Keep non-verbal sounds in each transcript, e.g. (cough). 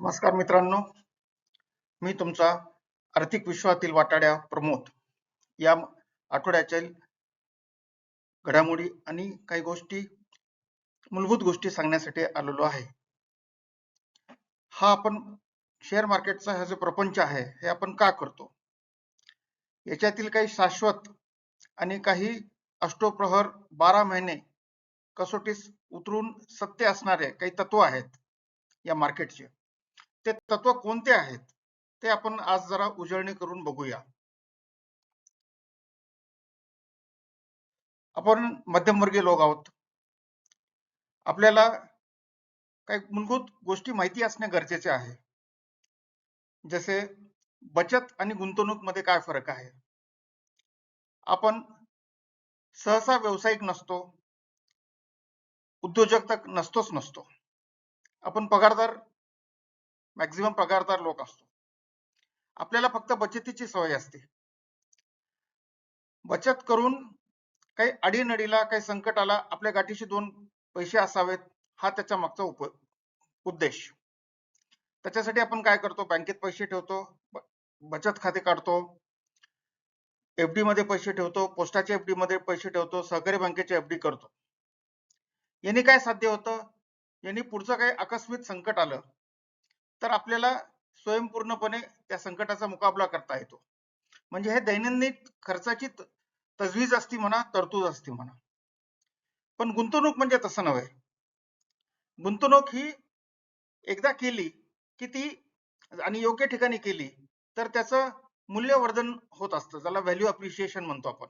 नमस्कार मित्रांनो. मी तुमचा आर्थिक विश्वातील वाटाड्या प्रमोद. या आठवड्याच्या घडामोडी आणि काही गोष्टी मूलभूत गोष्टी सांगण्यासाठी आलेलो आहे. हा आपण शेअर मार्केटचा हा जो प्रपंच आहे हे आपण का करतो? याच्यातील काही शाश्वत आणि काही अष्टोप्रहर बारा महिने कसोटीस उतरून सत्य असणारे काही तत्व आहेत या मार्केटचे ते तत्व कोणते आहेत? ते आपण आज जरा उजळणी करून बघूया. आपण मध्यमवर्गीय लोक आहोत. आपल्याला काही मूलभूत गोष्टी माहिती असणे गरजेचे आहे. जसे बचत आणि गुंतवणूकमध्ये काय फरक आहे? आपण सहसा व्यावसायिक नसतो. उद्योजकता नसतोच नसतो. आपण पगारदार मॅक्झिमम पगारदार लोक असतो. आपल्याला फक्त बचतीची सवय असते. बचत करून काही अडीनडीला काही संकट आला आपल्या गाठीशी दोन पैसे असावेत हा त्याच्या मागचा उप उद्देश. त्याच्यासाठी आपण काय करतो? बँकेत पैसे ठेवतो बचत खाते काढतो एफडी मध्ये पैसे ठेवतो पोस्टाच्या एफडी मध्ये पैसे ठेवतो सहकारी बँकेच्या एफ डी करतो. यांनी काय साध्य होतं? यांनी पुढचं काही आकस्मिक संकट आलं तर आपल्याला स्वयंपूर्णपणे त्या संकटाचा मुकाबला करता येतो. म्हणजे हे दैनंदिन खर्चाची तजवीज असती म्हणा तरतूद असती म्हणा. पण गुंतवणूक म्हणजे तसं नव्हे. गुंतवणूक ही एकदा केली की ती आणि योग्य ठिकाणी केली तर त्याचं मूल्यवर्धन होत असतं. ज्याला व्हॅल्यू अप्रिशिएशन म्हणतो आपण.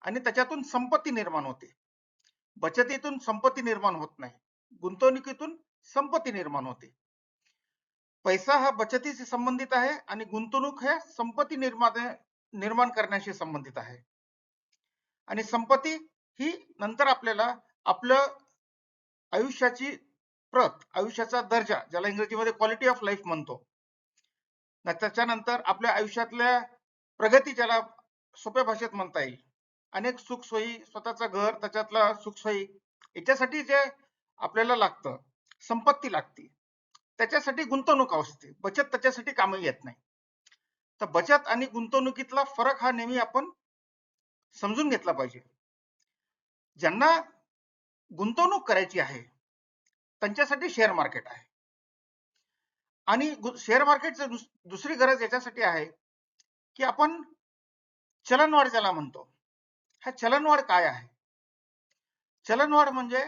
आणि त्याच्यातून संपत्ती निर्माण होते. बचतीतून संपत्ती निर्माण होत नाही. गुंतवणुकीतून संपत्ती निर्माण होते. पैसा हा बचतीशी संबंधित आहे आणि गुंतवणूक हे संपत्ती निर्माण निर्माण करण्याशी संबंधित आहे. आणि संपत्ती ही नंतर आपल्याला आपलं आयुष्याची प्रत आयुष्याचा दर्जा ज्याला इंग्रजीमध्ये क्वालिटी ऑफ लाईफ म्हणतो. त्याच्यानंतर आपल्या आयुष्यातल्या प्रगती ज्याला सोप्या भाषेत म्हणता येईल. अनेक सुखसोयी स्वतःचं घर त्याच्यातला सुखसोयी याच्यासाठी जे आपल्याला लागतं संपत्ती लागते. त्याच्यासाठी गुंतवणूक असते बचत त्याच्यासाठी कामही येत नाही. तर बचत आणि गुंतवणुकीतला फरक हा नेहमी आपण समजून घेतला पाहिजे. ज्यांना गुंतवणूक करायची आहे त्यांच्यासाठी शेअर मार्केट आहे. आणि शेअर मार्केटचं दुसरी गरज याच्यासाठी आहे की आपण चलनवाढ ज्याला म्हणतो हा चलनवाढ काय आहे? चलनवाढ म्हणजे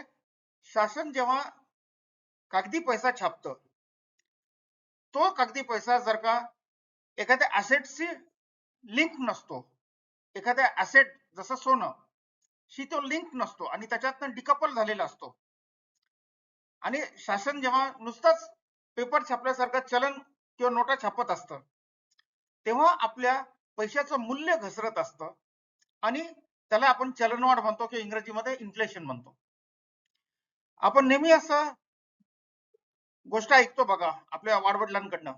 शासन जेव्हा कागदी पैसा छापतं तो कागदी पैसा जर का एखाद्या असेटशी लिंक नसतो एखाद्या असेट जसं सोनं शी तो लिंक नसतो आणि त्याच्यातनं डिकपल झालेला असतो. आणि शासन जेव्हा नुसताच पेपर छापल्यासारखं चलन किंवा नोटा छापत असतं तेव्हा आपल्या पैशाचं मूल्य घसरत असतं आणि त्याला आपण चलनवाढ म्हणतो किंवा इंग्रजीमध्ये इन्फ्लेशन म्हणतो. आपण नेहमी असं गोष्ट ऐकतो बघा आपल्या वाडवडिलांकडनं.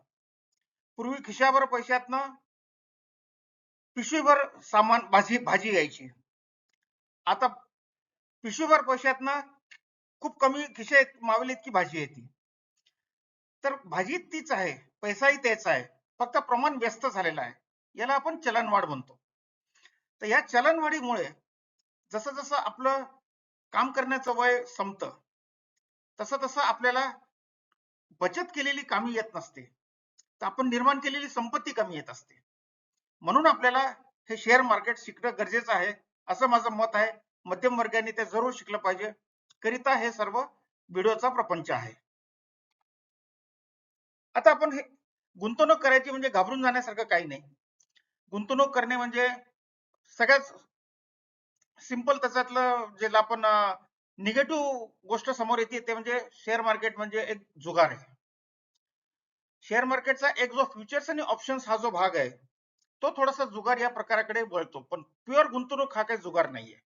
पूर्वी खिशाभर पैशातनं पिशवीभर सामान भाजी भाजी यायची आता पिशवीभर पैशातनं खूप कमी खिशे मावेल इतकी भाजी येते. तर भाजी तीच आहे पैसाही तेच आहे फक्त प्रमाण व्यस्त झालेलं आहे. याला आपण चलनवाढ म्हणतो. तर या चलनवाढीमुळे जसं जसं आपलं काम करण्याचं वय संपतं तसं तसं आपल्याला बचत केलेली कामी येत नसते. तर आपण निर्माण केलेली संपत्ती कमी येत असते. म्हणून आपल्याला हे शेअर मार्केट शिकणं गरजेचं आहे असं माझं मत आहे. मध्यम वर्गाने ते जरूर शिकलं पाहिजे. करिता हे सर्व व्हिडिओचा प्रपंच आहे. आता आपण हे गुंतवणूक करायची म्हणजे घाबरून जाण्यासारखं काही नाही. गुंतवणूक करणे म्हणजे सगळ्यात सिंपल त्याच्यातलं जे आपण निगेटिव्ह गोष्ट समोर येते ते म्हणजे शेअर मार्केट म्हणजे एक जुगार आहे. शेअर मार्केटचा एक जो फ्युचर्स आणि ऑप्शन्स हा जो भाग आहे तो थोडासा जुगार या प्रकाराकडे वळतो पण प्युअर गुंतवणूक हा काही जुगार नाहीये.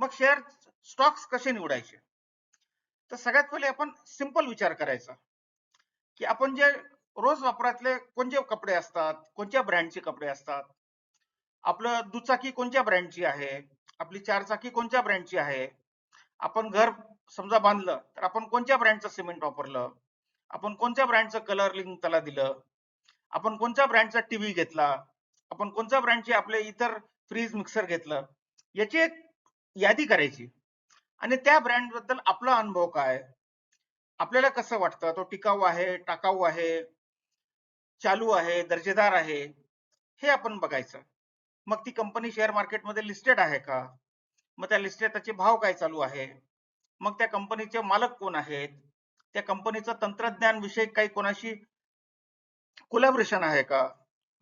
मग शेअर स्टॉक्स कसे निवडायचे? तर सगळ्यात पहिले आपण सिंपल विचार करायचा की आपण जे रोज वापरातले कोणते कपडे असतात कोणत्या ब्रँडचे कपडे असतात? आपलं दुचाकी कोणत्या ब्रँडची आहे? आपली चारचाकी कोणत्या ब्रँडची आहे? आपण घर समजा बांधलं तर आपण कोणत्या ब्रँडचं सिमेंट वापरलं? आपण कोणत्या ब्रँडचं कलरिंग त्याला दिलं? आपण कोणत्या ब्रँडचा टीव्ही घेतला? आपण कोणत्या ब्रँडचे आपले इतर फ्रीज मिक्सर घेतलं? याची एक यादी करायची. आणि त्या ब्रँडबद्दल आपला अनुभव काय? आपल्याला कसं वाटतं? तो टिकाऊ आहे टाकाऊ आहे चालू आहे दर्जेदार आहे हे आपण बघायचं. मग ती कंपनी शेअर मार्केटमध्ये लिस्टेड आहे का? मग त्या लिस्टेड त्याचे भाव काय चालू आहे मग त्या कंपनीचे मालक कोण आहेत? त्या कंपनीचं तंत्रज्ञान विषयी काही कोणाशी कोलॅबरेशन आहे का?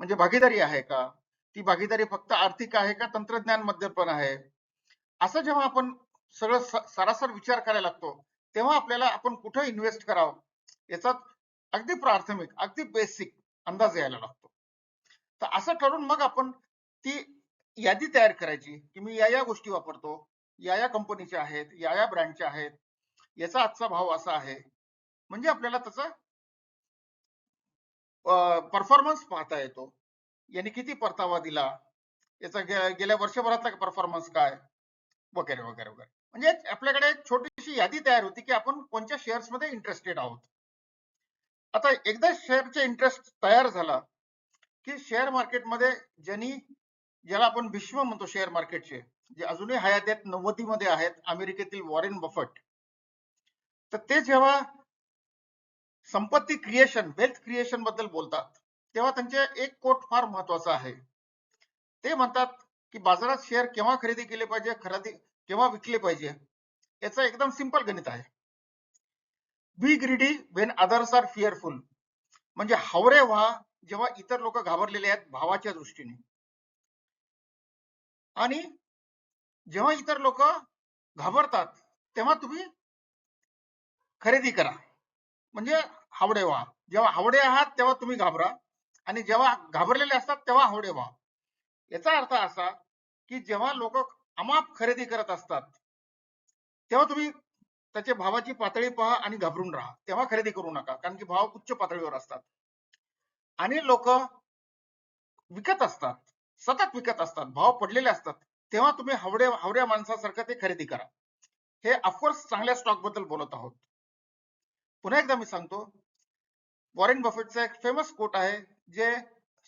म्हणजे भागीदारी आहे का? ती भागीदारी फक्त आर्थिक आहे का? तंत्रज्ञानमध्ये पण आहे. असं जेव्हा आपण सगळं सरासर विचार करायला लागतो तेव्हा आपल्याला आपण कुठं इन्व्हेस्ट करावं? याचा अगदी प्राथमिक अगदी बेसिक अंदाज यायला लागतो. तर असं ठरवून मग आपण ती यादी तयार करायची की मी या या गोष्टी वापरतो या या कंपनीच्या आहेत या या ब्रँडच्या आहेत याचा आजचा भाव असा आहे. म्हणजे आपल्याला त्याचा परफॉर्मन्स पाहता येतो. याने किती परतावा दिला याचा गेल्या वर्षभरातला परफॉर्मन्स काय वगैरे वगैरे वगैरे. म्हणजे आपल्याकडे एक छोटीशी यादी तयार होती की आपण कोणत्या शेअर्समध्ये इंटरेस्टेड आहोत. आता एकदा शेअरचे इंटरेस्ट तयार झाला की शेअर मार्केटमध्ये ज्यांनी ज्याला आपण विश्व म्हणतो शेअर मार्केटचे जे अजूनही हयात आहेत नव्वदी मध्ये आहेत अमेरिकेतील वॉरेन बफट. तर ते जेव्हा संपत्ती क्रिएशन वेल्थ क्रिएशनबद्दल बोलतात तेव्हा त्यांचे एक कोट फार महत्त्वाचा आहे. ते म्हणतात की बाजारात शेअर केव्हा खरेदी केले पाहिजे खरेदी केव्हा विकले पाहिजे याचं एकदम सिंपल गणित आहे. Be greedy when others are fearful म्हणजे हावरे व्हा जेव्हा इतर लोक घाबरलेले आहेत भावाच्या दृष्टीने. आणि जेव्हा इतर लोक घाबरतात तेव्हा तुम्ही खरेदी करा. म्हणजे हावडे व्हा. जेव्हा हावडे आहात तेव्हा तुम्ही घाबरा. आणि जेव्हा घाबरलेले असतात तेव्हा हावडे व्हा. याचा अर्थ असा की जेव्हा लोक अमाप खरेदी करत असतात तेव्हा तुम्ही त्याच्या भावाची पातळी पहा आणि घाबरून राहा. तेव्हा खरेदी करू नका कारण की भाव उच्च पातळीवर असतात. आणि लोक विकत असतात. सतत विकत असतात भाव पडलेले असतात तेव्हा तुम्ही हावडे हावड्या माणसासारखं ते खरेदी करा. हे ऑफकोर्स चांगल्या स्टॉकबद्दल बोलत आहोत. पुन्हा एकदा मी सांगतो वॉरेन बफेटचा एक फेमस कोट आहे जे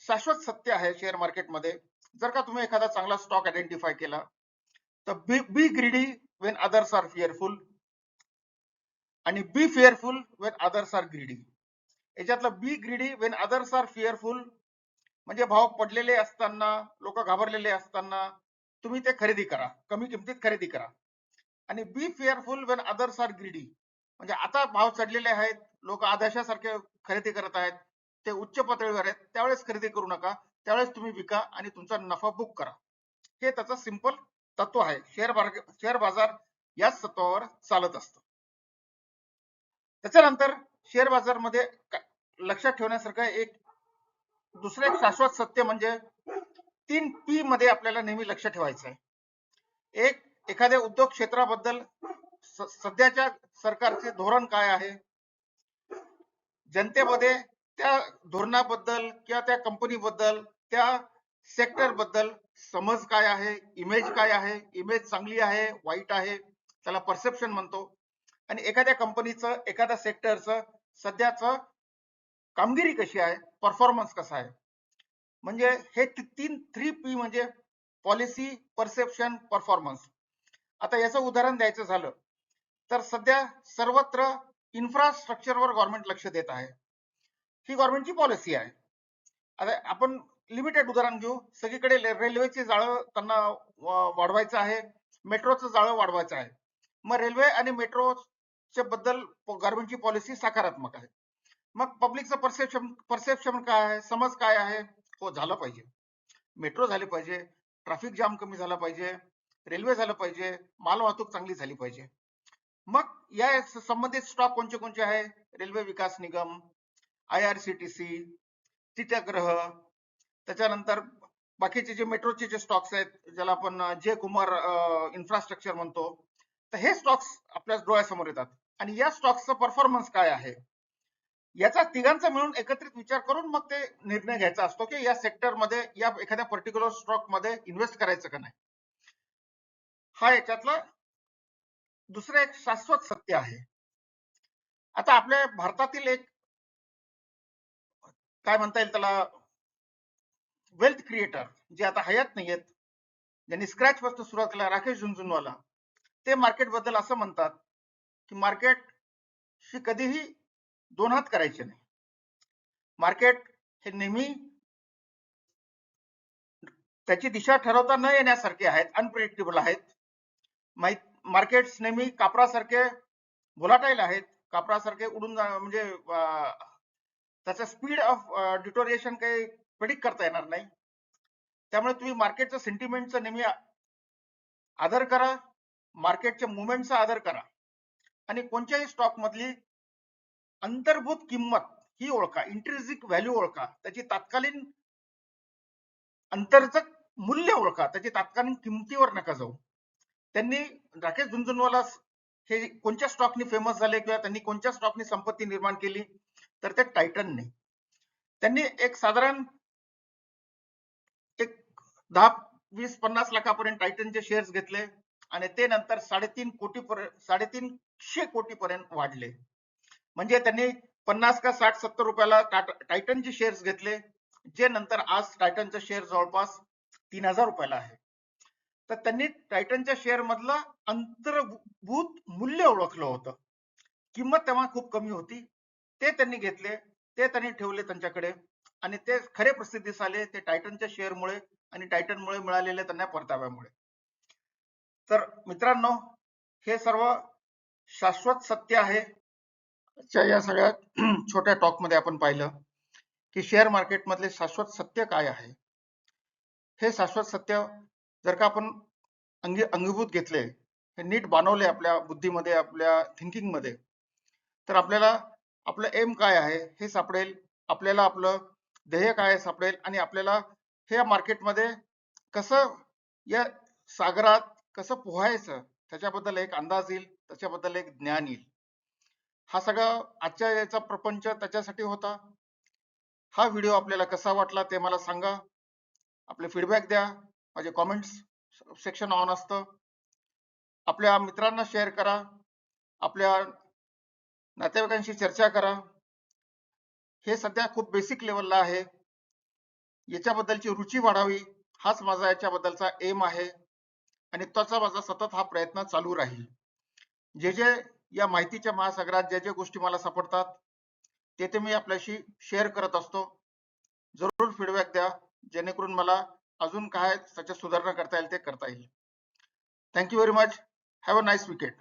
शाश्वत सत्य आहे शेअर मार्केटमध्ये जर का तुम्ही एखादा चांगला स्टॉक आयडेंटिफाय केला तर be be greedy when others are fearful आणि be fearful when others are greedy याच्यातलं be greedy when others are fearful म्हणजे भाव पडलेले असताना लोक घाबरलेले असताना तुम्ही ते खरेदी करा. कमी किमतीत खरेदी करा. आणि be fearful when others are greedy म्हणजे आता भाव चढलेले आहेत लोक आदर्शासारखे खरेदी करत आहेत ते उच्च पातळीवर आहेत त्यावेळेस खरेदी करू नका त्यावेळेस तुम्ही विका आणि तुमचा नफा बुक करा. हे त्याचं सिंपल तत्व आहे. शेअर शेअर बाजार याच तत्वावर चालत असत. त्याच्यानंतर शेअर बाजारमध्ये लक्षात ठेवण्यासारखं एक दुसरं एक शाश्वत सत्य म्हणजे तीन पी मध्ये आपल्याला नेहमी लक्ष ठेवायचं आहे एक एखाद्या उद्योग क्षेत्राबद्दल सध्याच्या सरकारचे धोरण काय आहे? जनतेमध्ये त्या धोरणाबद्दल किंवा त्या कंपनीबद्दल त्या सेक्टरबद्दल समज काय आहे? इमेज काय आहे? इमेज चांगली आहे? वाईट आहे? त्याला परसेप्शन म्हणतो. आणि एखाद्या कंपनीचं एखाद्या सेक्टरचं सध्याचं कामगिरी कशी आहे? परफॉर्मन्स कसा आहे? म्हणजे हे तीन थ्री पी म्हणजे पॉलिसी परसेप्शन परफॉर्मन्स आता याचं उदाहरण द्यायचं झालं तर सध्या सर्वत्र इन्फ्रास्ट्रक्चरवर गव्हर्नमेंट लक्ष देत आहे. ही गव्हर्नमेंटची पॉलिसी आहे. आता आपण लिमिटेड उदाहरण घेऊ. सगळीकडे रेल्वेचे जाळं त्यांना वाढवायचं आहे. मेट्रोचं जाळं वाढवायचं आहे. मग रेल्वे आणि मेट्रोच्या बद्दल गव्हर्नमेंटची पॉलिसी सकारात्मक आहे. मग पब्लिकचं परसेप्शन परसेप्शन काय आहे? समज काय आहे? हो झालं पाहिजे. मेट्रो झाली पाहिजे. ट्रॅफिक जाम कमी झाला पाहिजे. रेल्वे झालं पाहिजे. माल वाहतूक चांगली झाली पाहिजे. मग या संबंधित स्टॉक कोणते कोणते आहे? Railway Vikas Nigam I R C T C चित्रग्रह त्याच्यानंतर बाकीचे जे मेट्रोचे जे स्टॉक्स आहेत ज्याला आपण जे कुमार इन्फ्रास्ट्रक्चर म्हणतो तर हे स्टॉक्स आपल्या डोळ्यासमोर येतात. आणि या स्टॉक्सचा परफॉर्मन्स काय आहे? याचा तिघांचा मिळून एकत्रित विचार करून मग ते निर्णय घ्यायचा असतो की या सेक्टरमध्ये या एखाद्या पर्टिक्युलर स्टॉकमध्ये इन्व्हेस्ट करायचं का नाही. हा याच्यातला दुसरं एक शाश्वत सत्य आहे. आता आपल्या भारतातील एक काय म्हणता येईल त्याला वेल्थ क्रिएटर जे आता हयात नाहीयेत ज्यांनी स्क्रॅच पासून सुरुवात केला राकेश झुंझुनवाला ते मार्केटबद्दल असं म्हणतात की मार्केट ही कधीही दोन हात करायचे नाही. मार्केट हे नेहमी त्याची दिशा ठरवता न येण्यासारखे आहेत अनप्रिडिक्टेबल आहेत. मार्केट्स नेहमी कापरासारखे भोलाटाईल आहेत. कापरासारखे उडून जा म्हणजे त्याचा स्पीड ऑफ डिटोरिएशन काही प्रेडिक्ट करता येणार नाही. त्यामुळे तुम्ही मार्केटचं सेंटिमेंटचा नेहमी आदर करा. मार्केटच्या मुवमेंटचा आदर करा. आणि कोणत्याही स्टॉक मधली अंतर्भूत किंमत ही ओळखा इंट्रिजिक व्हॅल्यू ओळखा त्याची तात्कालीन अंतर्गत मूल्य ओळखा त्याची तात्कालीन किमतीवर नका जाऊ. त्यांनी राकेश झुंझुनवाला हे कोणत्या स्टॉकनी फेमस झाले किंवा त्यांनी कोणत्या स्टॉकनी संपत्ती निर्माण केली? तर ते टायटनने त्यांनी एक साधारण एक दहा वीस पन्नास लाखापर्यंत टायटनचे शेअर्स घेतले आणि ते नंतर साडेतीन कोटी पर्यंत साडेतीनशे कोटी पर्यंत वाढले. म्हणजे त्यांनी पन्नास का साठ सत्तर रुपयाला टायटनचे शेअर्स घेतले जे नंतर आज टायटनचा शेअर जवळपास तीन हजार रुपयाला आहे. तर त्यांनी टायटनच्या शेअर मधलं अंतर्भूत मूल्य ओळखलं होतं. किंमत तेव्हा खूप कमी होती. ते त्यांनी घेतले ते त्यांनी ठेवले त्यांच्याकडे आणि ते खरे प्रसिद्धीस आले ते टायटनच्या शेअरमुळे आणि टायटनमुळे मिळालेल्या त्यांना परताव्यामुळे. तर मित्रांनो हे सर्व शाश्वत सत्य आहे. आजच्या या सगळ्या (clears throat) छोट्या टॉकमध्ये आपण पाहिलं की शेअर मार्केट मधले शाश्वत सत्य काय आहे? हे शाश्वत सत्य जर का आपण अंगी अंगीभूत घेतले हे नीट बांधवले आपल्या बुद्धीमध्ये आपल्या थिंकिंगमध्ये तर आपल्याला आपलं एम काय आहे हे सापडेल आपल्याला आपलं ध्येय काय सापडेल आणि आपल्याला हे मार्केटमध्ये कसं या सागरात कसं पोहायचं त्याच्याबद्दल एक अंदाज येईल त्याच्याबद्दल एक ज्ञान येईल. हा सगळा आजच्या याचा प्रपंच त्याच्यासाठी होता. हा व्हिडिओ आपल्याला कसा वाटला ते मला सांगा. आपले फीडबॅक द्या. माझे कॉमेंट्स सेक्शन ऑन असतं. आपल्या मित्रांना शेअर करा. आपल्या नातेवाईकांशी चर्चा करा. हे सध्या खूप बेसिक लेवलला आहे. याच्याबद्दलची रुची वाढावी. हाच माझा याच्याबद्दलचा एम आहे. आणि त्याचा माझा सतत हा प्रयत्न चालू राहील. जे जे या माहितीच्या महासागरात ज्या ज्या गोष्टी मला सापडतात ते ते मी आपल्याशी शेअर करत असतो. जरूर फीडबॅक द्या जेणेकरून मला अजून काय त्याच्या सुधारणा करता येईल ते करता येईल. Thank you very much have a nice weekend